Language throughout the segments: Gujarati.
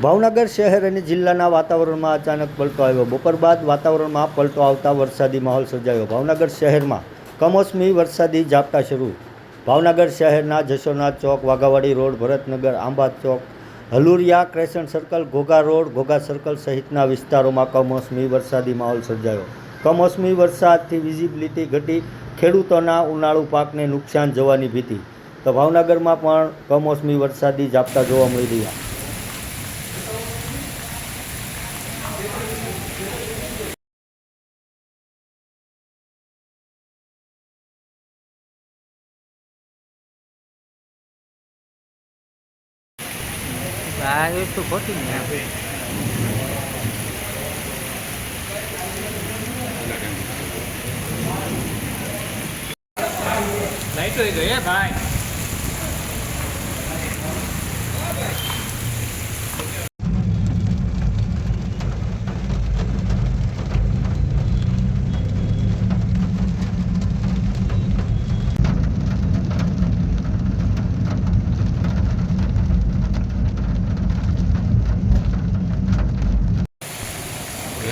ભાવનગર શહેર અને જિલ્લાના વાતાવરણમાં અચાનક પલટો આવ્યો. બપોર બાદ વાતાવરણમાં પલટો આવતા વરસાદી માહોલ સર્જાયો. ભાવનગર શહેરમાં કમોસમી વરસાદી ઝાપટા શરૂ. ભાવનગર શહેરના જશોનાથ ચોક, વાઘાવાડી રોડ, ભરતનગર, આંબા ચોક, Haluria crescent circle, Ghogha road, Ghogha circle સહિતના વિસ્તારોમાં કમોસમી વરસાદી માહોલ સર્જાયો. કમોસમી વરસાદથી વિઝિબિલિટી ઘટી, ખેડૂતોના ઉનાળુ પાકને નુકસાન જવાની ભીતિ. તો ભાવનગરમાં પણ કમોસમી વરસાદી ઝાપટા જોવા મળી રહ્યા. 아, 이것도 버튼 있네. lấy tươi ghế à, em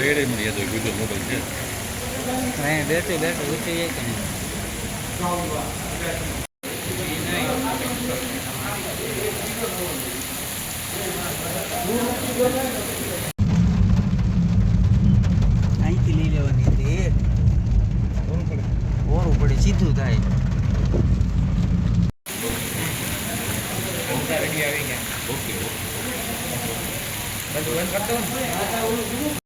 રેડે મળી જતો ગુજર મોબાઈલ છે. અહીં બેઠી બેઠી ઉતરી જાય કે અહીંથી લઈ લેવાની હતી ઓરું પડે સીધું થાય. ઓકે બધું બંધ કરતો